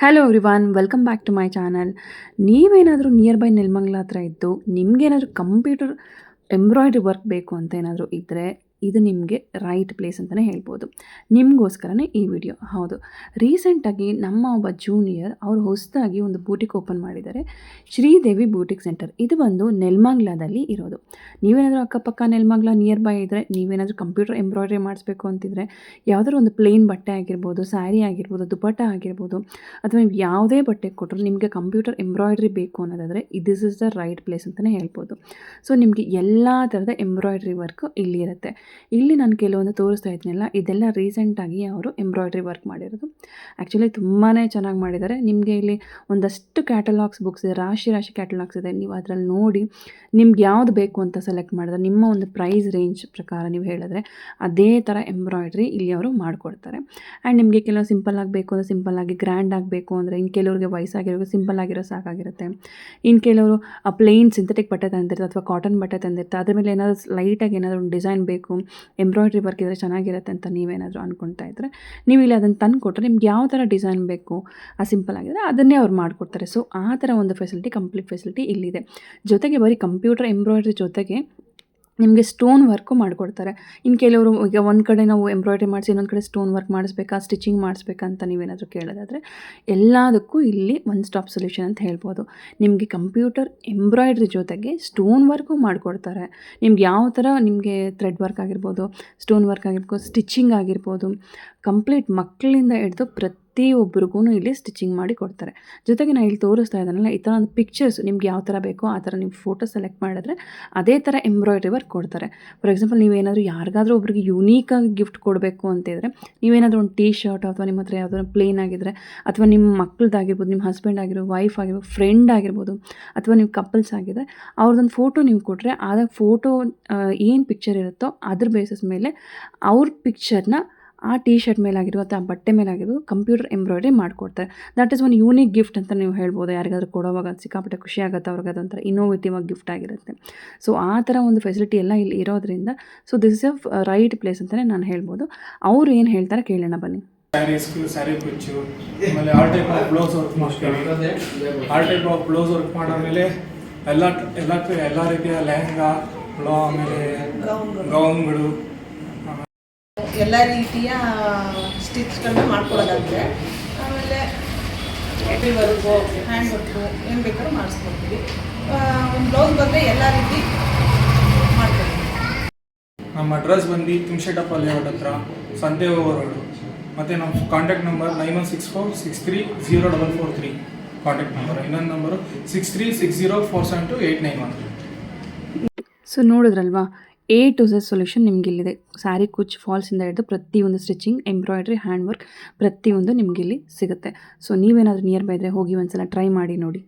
Hello everyone welcome back to my channel ನೀವೇನಾದರೂ near by Nelamangala ಹತ್ರ ಇದ್ದು ನಿಮಗೇನಾದರೂ ಕಂಪ್ಯೂಟರ್ ಎಂಬ್ರಾಯ್ಡ್ರಿ ವರ್ಕ್ ಬೇಕು ಅಂತ ಏನಾದರೂ ಇದ್ದರೆ ಇದು ನಿಮಗೆ ರೈಟ್ ಪ್ಲೇಸ್ ಅಂತಲೇ ಹೇಳ್ಬೋದು. ನಿಮಗೋಸ್ಕರನೇ ಈ ವಿಡಿಯೋ ಹೌದು. ರೀಸೆಂಟಾಗಿ ನಮ್ಮ ಒಬ್ಬ ಜೂನಿಯರ್ ಅವರು ಹೊಸದಾಗಿ ಒಂದು ಬೂಟಿಕ್ ಓಪನ್ ಮಾಡಿದ್ದಾರೆ. ಶ್ರೀದೇವಿ ಬೂಟಿಕ್ ಸೆಂಟರ್ ಇದು ಬಂದು ನೆಲ್ಮಂಗ್ಲಾದಲ್ಲಿ ಇರೋದು. ನೀವೇನಾದರೂ ಅಕ್ಕಪಕ್ಕ ನೆಲ್ಮಂಗ್ಲಾ ನಿಯರ್ ಬೈ ಇದ್ದರೆ ನೀವೇನಾದರೂ ಕಂಪ್ಯೂಟರ್ ಎಂಬ್ರಾಯ್ಡ್ರಿ ಮಾಡಿಸ್ಬೇಕು ಅಂತಿದ್ರೆ ಯಾವುದಾದ್ರು ಒಂದು ಪ್ಲೇನ್ ಬಟ್ಟೆ ಆಗಿರ್ಬೋದು ಸ್ಯಾರಿ ಆಗಿರ್ಬೋದು, ದುಪಟ್ಟ ಆಗಿರ್ಬೋದು, ಅಥವಾ ನೀವು ಯಾವುದೇ ಬಟ್ಟೆ ಕೊಟ್ಟರು ನಿಮಗೆ ಕಂಪ್ಯೂಟರ್ ಎಂಬ್ರಾಯ್ಡ್ರಿ ಬೇಕು ಅನ್ನೋದಾದರೆ this is the right place ಅಂತಲೇ ಹೇಳ್ಬೋದು. ಸೊ ನಿಮಗೆ ಎಲ್ಲ ಥರದ ಎಂಬ್ರಾಯ್ಡ್ರಿ ವರ್ಕು ಇಲ್ಲಿ ಇರುತ್ತೆ ಇಲ್ಲಿ ನಾನು ಕೆಲವೊಂದು ತೋರಿಸ್ತಾ ಇದ್ದೀನಲ್ಲ, ಇದೆಲ್ಲ ರೀಸೆಂಟಾಗಿ ಅವರು ಎಂಬ್ರಾಯ್ಡ್ರಿ ವರ್ಕ್ ಮಾಡಿರೋದು. ಆ್ಯಕ್ಚುಲಿ ತುಂಬಾ ಚೆನ್ನಾಗಿ ಮಾಡಿದ್ದಾರೆ. ನಿಮಗೆ ಇಲ್ಲಿ ಒಂದಷ್ಟು ಕ್ಯಾಟಲಾಗ್ಸ್ ಬುಕ್ಸ್ ಇದೆ, ರಾಶಿ ರಾಶಿ ಕ್ಯಾಟಲಾಗ್ಸ್ ಇದೆ, ನೀವು ಅದರಲ್ಲಿ ನೋಡಿ ನಿಮ್ಗೆ ಯಾವುದು ಬೇಕು ಅಂತ ಸೆಲೆಕ್ಟ್ ಮಾಡಿದ್ರೆ, ನಿಮ್ಮ ಒಂದು ಪ್ರೈಸ್ ರೇಂಜ್ ಪ್ರಕಾರ ನೀವು ಹೇಳಿದ್ರೆ ಅದೇ ಥರ ಎಂಬ್ರಾಯ್ಡ್ರಿ ಇಲ್ಲಿ ಅವರು ಮಾಡಿಕೊಡ್ತಾರೆ. ಆ್ಯಂಡ್ ನಿಮಗೆ ಕೆಲವು ಸಿಂಪಲ್ ಆಗಬೇಕು ಅಂದರೆ ಸಿಂಪಲ್ ಆಗಿ ಗ್ರ್ಯಾಂಡ್ ಆಗಬೇಕು ಅಂದರೆ ಇನ್ನು ಕೆಲವ್ರಿಗೆ ವಯಸ್ಸಾಗಿರೋ ಸಿಂಪಲ್ ಆಗಿರೋ ಸಾಕಾಗಿರುತ್ತೆ. ಇನ್ನು ಕೆಲವರು ಪ್ಲೇನ್ ಸಿಂಥೆಟಿಕ್ ಬಟ್ಟೆ ತಂದಿರ್ತಾರೆ ಅಥವಾ ಕಾಟನ್ ಬಟ್ಟೆ ತಂದಿರ್ತಾರೆ, ಅದ್ರ ಮೇಲೆ ಏನಾದರೂ ಲೈಟಾಗಿ ಏನಾದರೂ ಒಂದು ಡಿಸೈನ್ ಬೇಕು ಎಂಬ್ರಾಯ್ಡ್ರಿ ವರ್ಕ್ ಇದ್ದರೆ ಚೆನ್ನಾಗಿರುತ್ತೆ ಅಂತ ನೀವೇನಾದರೂ ಅಂದ್ಕೊಳ್ತಾ ಇದ್ದರೆ ನೀವು ಇಲ್ಲಿ ಅದನ್ನು ತಂದು ಕೊಟ್ಟರೆ ನಿಮ್ಗೆ ಯಾವ ಥರ ಡಿಸೈನ್ ಬೇಕು, ಆ ಸಿಂಪಲ್ ಆಗಿದ್ರೆ ಅದನ್ನೇ ಅವ್ರು ಮಾಡಿಕೊಡ್ತಾರೆ. ಸೊ ಆ ಥರ ಒಂದು ಫೆಸಿಲಿಟಿ ಕಂಪ್ಲೀಟ್ ಫೆಸಿಲಿಟಿ ಇಲ್ಲಿದೆ. ಜೊತೆಗೆ ಬರೀ ಕಂಪ್ಯೂಟರ್ ಎಂಬ್ರಾಯ್ಡ್ರಿ ಜೊತೆಗೆ ನಿಮಗೆ ಸ್ಟೋನ್ ವರ್ಕು ಮಾಡಿಕೊಡ್ತಾರೆ. ಇನ್ನು ಕೆಲವರು ಈಗ ಒಂದು ಕಡೆ ನಾವು ಎಂಬ್ರಾಯ್ಡ್ರಿ ಮಾಡಿಸಿ ಇನ್ನೊಂದು ಕಡೆ ಸ್ಟೋನ್ ವರ್ಕ್ ಮಾಡಿಸ್ಬೇಕಾ ಸ್ಟಿಚಿಂಗ್ ಮಾಡಿಸ್ಬೇಕಾ ಅಂತ ನೀವೇನಾದರೂ ಕೇಳೋದಾದರೆ ಎಲ್ಲದಕ್ಕೂ ಇಲ್ಲಿ ಒನ್ ಸ್ಟಾಪ್ ಸೊಲ್ಯೂಷನ್ ಅಂತ ಹೇಳ್ಬೋದು. ನಿಮಗೆ ಕಂಪ್ಯೂಟರ್ ಎಂಬ್ರಾಯ್ಡ್ರಿ ಜೊತೆಗೆ ಸ್ಟೋನ್ ವರ್ಕು ಮಾಡಿಕೊಡ್ತಾರೆ. ನಿಮ್ಗೆ ಯಾವ ಥರ ನಿಮಗೆ ಥ್ರೆಡ್ ವರ್ಕ್ ಆಗಿರ್ಬೋದು ಸ್ಟೋನ್ ವರ್ಕ್ ಆಗಿರ್ಬೋದು ಸ್ಟಿಚಿಂಗ್ ಆಗಿರ್ಬೋದು ಕಂಪ್ಲೀಟ್ ಮಕ್ಕಳಿಂದ ಹಿಡಿದು ಪ್ರತಿಯೊಬ್ಬರಿಗೂ ಇಲ್ಲಿ ಸ್ಟಿಚಿಂಗ್ ಮಾಡಿ ಕೊಡ್ತಾರೆ. ಜೊತೆಗೆ ನಾನು ಇಲ್ಲಿ ತೋರಿಸ್ತಾ ಇದ್ದಾನಲ್ಲ, ಈ ಥರ ಒಂದು ಪಿಕ್ಚರ್ಸ್ ನಿಮ್ಗೆ ಯಾವ ಥರ ಬೇಕೋ ಆ ಥರ ನೀವು ಫೋಟೋ ಸೆಲೆಕ್ಟ್ ಮಾಡಿದ್ರೆ ಅದೇ ಥರ ಎಂಬ್ರಾಯ್ಡ್ರಿ ವರ್ಕ್ ಕೊಡ್ತಾರೆ. ಫಾರ್ ಎಕ್ಸಾಂಪಲ್ ನೀವೇನಾದರೂ ಯಾರಿಗಾದ್ರೂ ಒಬ್ರಿಗೆ ಯುನೀಕಾಗಿ ಗಿಫ್ಟ್ ಕೊಡಬೇಕು ಅಂತಿದ್ರೆ ನೀವೇನಾದರೂ ಒಂದು ಟೀ ಶರ್ಟ್ ಅಥವಾ ನಿಮ್ಮ ಹತ್ರ ಯಾವುದಾದ್ರು ಪ್ಲೇನ್ ಆಗಿದ್ದರೆ ಅಥವಾ ನಿಮ್ಮ ಮಕ್ಕಳದ್ದಾಗಿರ್ಬೋದು ನಿಮ್ಮ ಹಸ್ಬೆಂಡ್ ಆಗಿರೋ ವೈಫ್ ಆಗಿರೋ ಫ್ರೆಂಡ್ ಆಗಿರ್ಬೋದು, ಅಥವಾ ನೀವು ಕಪಲ್ಸ್ ಆಗಿದ್ದರೆ ಅವ್ರದ್ದೊಂದು ಫೋಟೋ ನೀವು ಕೊಟ್ಟರೆ ಆದ ಫೋಟೋ ಏನು ಪಿಕ್ಚರ್ ಇರುತ್ತೋ ಅದ್ರ ಬೇಸಿಸ್ ಮೇಲೆ ಅವ್ರ ಪಿಕ್ಚರ್ನ ಆ ಟೀ ಶರ್ಟ್ ಮೇಲಾಗಿರೋ ಅಥವಾ ಆ ಬಟ್ಟೆ ಮೇಲಾಗಿರೋ ಕಂಪ್ಯೂಟರ್ ಎಂಬ್ರಾಯ್ಡ್ರಿ ಮಾಡಿಕೊಡ್ತಾರೆ. That is one unique gift ಅಂತ ನೀವು ಹೇಳ್ಬೋದು. ಯಾರಿಗಾದ್ರೂ ಕೊಡೋವಾಗ ಸಿಕ್ಕಾಪಟ್ಟೆ ಖುಷಿ ಆಗುತ್ತೆ, ಅವ್ರಿಗೆ ಅದೊಂಥರ ಇನ್ನೋವೇಟಿವ್ ಆಗಿ ಗಿಫ್ಟ್ ಆಗಿರುತ್ತೆ. ಸೊ ಆ ಥರ ಒಂದು ಫೆಸಿಲಿಟಿ ಎಲ್ಲ ಇಲ್ಲಿ ಇರೋದ್ರಿಂದ so this is a right place ಅಂತಲೇ ನಾನು ಹೇಳ್ಬೋದು. ಅವ್ರು ಏನು ಹೇಳ್ತಾರೆ ಕೇಳೋಣ ಬನ್ನಿ. ಸ್ಯಾರಿ ಕುಚ್ಚು ಆಮೇಲೆ all type of blouse work all type of blouse work ಎಲ್ಲ ಎಲ್ಲ ಎಲ್ಲ ರೀತಿಯ ಲೆಹಂಗಾ, ಆಮೇಲೆ ಗೌನ್ಗಳು ಎಲ್ಲ ರೀತಿಯ ಸ್ಟಿಚ್ಗಳನ್ನ ಮಾಡ್ಕೊಡೋದಾದರೆ ಆಮೇಲೆ ಹೆವಿ ವರ್ಕು ಹ್ಯಾಂಡ್ ವರ್ಕು ಏನು ಬೇಕಾದ್ರೂ ಮಾಡಿಸ್ಕೊಡ್ತೀವಿ. ಒಂದು ಬ್ಲೌಸ್ ಬಂದರೆ ಎಲ್ಲ ರೀತಿ ಮಾಡ್ತೀವಿ ನಮ್ಮ ಅಡ್ರೆಸ್ ಬಂದು ತುಮ್ಶೆಟಪ್ಪ ಲೇಔಟ್ ಹತ್ರ ಸಂತೆ ರೋಡು. ಮತ್ತು ನಮ್ಮ contact number nine one six four six three zero double four three contact number ಇನ್ನೊಂದು number six three six zero four seven two eight nine one so ನೋಡಿದ್ರಲ್ವಾ? ಎ ಟು ಝೆಡ್ ಸೊಲ್ಯೂಷನ್ ನಿಮಗಿಲ್ಲಿದೆ. ಸ್ಯಾರಿ ಕುಚ್ ಫಾಲ್ಸಿಂದ ಹಿಡಿದು ಪ್ರತಿಯೊಂದು stitching embroidery hand work ಪ್ರತಿಯೊಂದು ನಿಮಗಿಲ್ಲಿ ಸಿಗುತ್ತೆ. So ನೀವೇನಾದರೂ ನಿಯರ್ ಬೈ ಇದ್ದರೆ ಹೋಗಿ ಒಂದು ಸಲ ಟ್ರೈ ಮಾಡಿ ನೋಡಿ.